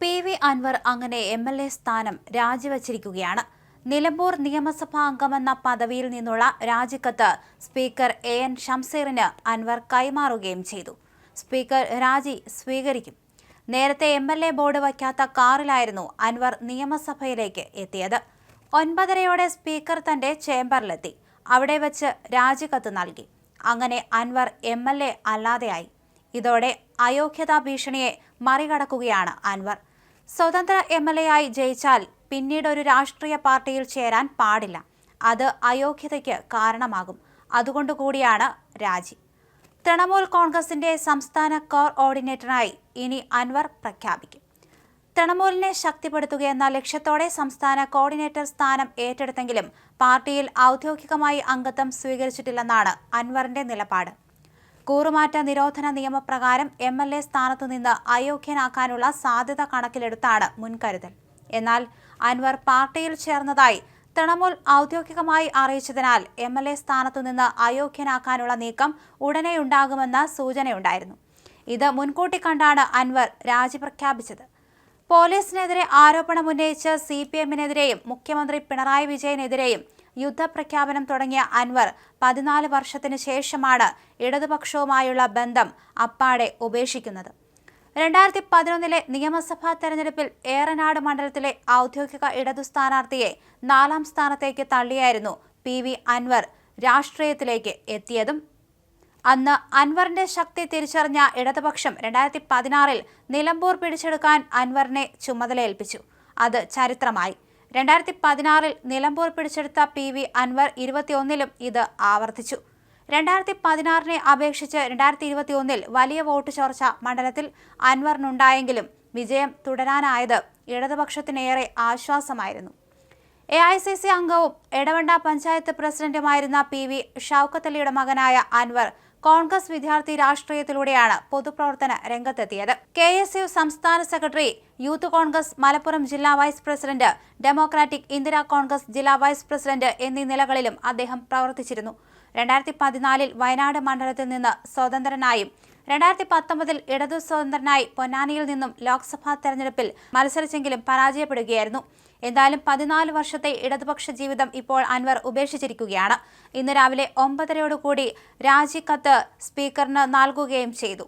P V Anwar അങ്ങനെ M L A സ്ഥാനം രാജിവച്ചിരിക്കുകയാണ്. നിലമ്പൂർ നിയമസഭാ അംഗമെന്ന പദവിയിൽ നിന്നുള്ള രാജിക്കത്ത് സ്പീക്കർ എ എൻ ഷംസീറിന് അൻവർ കൈമാറുകയും ചെയ്തു. സ്പീക്കർ രാജി സ്വീകരിക്കും. നേരത്തെ എം എൽ എ ബോർഡ് വയ്ക്കാത്ത കാറിലായിരുന്നു അൻവർ നിയമസഭയിലേക്ക് എത്തിയത്. ഒൻപതരയോടെ സ്പീക്കർ തന്റെ ചേംബറിലെത്തി. അവിടെ വച്ച് രാജിക്കത്ത് നൽകി. അങ്ങനെ അൻവർ എം എൽ എ അല്ലാതെയായി. ഇതോടെ അയോഗ്യതാ ഭീഷണിയെ മറികടക്കുകയാണ് അൻവർ. സ്വതന്ത്ര എം എൽ എ ആയി ജയിച്ചാൽ പിന്നീട് ഒരു രാഷ്ട്രീയ പാർട്ടിയിൽ ചേരാൻ പാടില്ല. അത് അയോഗ്യതയ്ക്ക് കാരണമാകും. അതുകൊണ്ടുകൂടിയാണ് രാജി. തൃണമൂൽ കോൺഗ്രസിന്റെ സംസ്ഥാന കോർ ഓർഡിനേറ്ററായി ഇനി അൻവർ പ്രഖ്യാപിക്കും. തൃണമൂലിനെ ശക്തിപ്പെടുത്തുകയെന്ന ലക്ഷ്യത്തോടെ സംസ്ഥാന കോർഡിനേറ്റർ സ്ഥാനം ഏറ്റെടുത്തെങ്കിലും പാർട്ടിയിൽ ഔദ്യോഗികമായി അംഗത്വം സ്വീകരിച്ചിട്ടില്ലെന്നാണ് അൻവറിന്റെ നിലപാട്. കൂറുമാറ്റ നിരോധന നിയമപ്രകാരം എം എൽ എ സ്ഥാനത്തു നിന്ന് അയോഗ്യനാക്കാനുള്ള സാധ്യത കണക്കിലെടുത്താണ് മുൻകരുതൽ. എന്നാൽ അൻവർ പാർട്ടിയിൽ ചേർന്നതായി തൃണമൂൽ ഔദ്യോഗികമായി അറിയിച്ചതിനാൽ എം എൽ എ സ്ഥാനത്തു നിന്ന് അയോഗ്യനാക്കാനുള്ള നീക്കം ഉടനെയുണ്ടാകുമെന്ന സൂചനയുണ്ടായിരുന്നു. ഇത് മുൻകൂട്ടി കണ്ടാണ് അൻവർ രാജി പ്രഖ്യാപിച്ചത്. പോലീസിനെതിരെ ആരോപണമുന്നയിച്ച് സി പി എമ്മിനെതിരെയും മുഖ്യമന്ത്രി പിണറായി വിജയനെതിരെയും യുദ്ധപ്രഖ്യാപനം തുടങ്ങിയ അൻവർ പതിനാല് വർഷത്തിനു ശേഷമാണ് ഇടതുപക്ഷവുമായുള്ള ബന്ധം അപ്പാടെ ഉപേക്ഷിക്കുന്നത്. രണ്ടായിരത്തി പതിനൊന്നിലെ നിയമസഭാ തെരഞ്ഞെടുപ്പിൽ ഏറനാട് മണ്ഡലത്തിലെ ഔദ്യോഗിക ഇടതു സ്ഥാനാർത്ഥിയെ നാലാം സ്ഥാനത്തേക്ക് തള്ളിയായിരുന്നു പി വി അൻവർ രാഷ്ട്രീയത്തിലേക്ക് എത്തിയതും. അന്ന് അൻവറിന്റെ ശക്തി തിരിച്ചറിഞ്ഞ ഇടതുപക്ഷം രണ്ടായിരത്തി പതിനാറിൽ നിലമ്പൂർ പിടിച്ചെടുക്കാൻ അൻവറിനെ ചുമതലയേൽപ്പിച്ചു. അത് ചരിത്രമായി. രണ്ടായിരത്തി പതിനാറിൽ നിലമ്പൂർ പിടിച്ചെടുത്ത പി വി അൻവർ ഇരുപത്തിയൊന്നിലും ഇത് ആവർത്തിച്ചു. രണ്ടായിരത്തി പതിനാറിനെ അപേക്ഷിച്ച് രണ്ടായിരത്തി ഇരുപത്തിയൊന്നിൽ വലിയ വോട്ട് ചോർച്ച മണ്ഡലത്തിൽ അൻവറിനുണ്ടായെങ്കിലും വിജയം തുടരാനായത് ഇടതുപക്ഷത്തിനേറെ ആശ്വാസമായിരുന്നു. എ ഐ സി സി അംഗവും എടവണ്ട പഞ്ചായത്ത് പ്രസിഡന്റുമായിരുന്ന പി വി ഷൌക്കത്തലിയുടെ മകനായ അൻവർ കോൺഗ്രസ് വിദ്യാർത്ഥി രാഷ്ട്രീയത്തിലൂടെയാണ് പൊതുപ്രവർത്തന രംഗത്തെത്തിയത്. കെ എസ് യു സംസ്ഥാന സെക്രട്ടറി യൂത്ത് കോൺഗ്രസ് മലപ്പുറം ജില്ലാ vice president democratic Indira Congress ജില്ലാ വൈസ് പ്രസിഡന്റ് എന്നീ നിലകളിലും അദ്ദേഹം പ്രവർത്തിച്ചിരുന്നു. രണ്ടായിരത്തി പതിനാലിൽ വയനാട് മണ്ഡലത്തിൽ നിന്ന് സ്വതന്ത്രനായും രണ്ടായിരത്തി പത്തൊമ്പതിൽ ഇടതു സ്വതന്ത്രനായി പൊന്നാനിയിൽ നിന്നും ലോക്സഭാ തെരഞ്ഞെടുപ്പിൽ മത്സരിച്ചെങ്കിലും പരാജയപ്പെടുകയായിരുന്നു. എന്തായാലും പതിനാല് വർഷത്തെ ഇടതുപക്ഷ ജീവിതം ഇപ്പോൾ അൻവർ ഉപേക്ഷിച്ചിരിക്കുകയാണ്. ഇന്ന് രാവിലെ ഒമ്പതരയോടുകൂടി രാജിക്കത്ത് സ്പീക്കറിന് നൽകുകയും ചെയ്തു.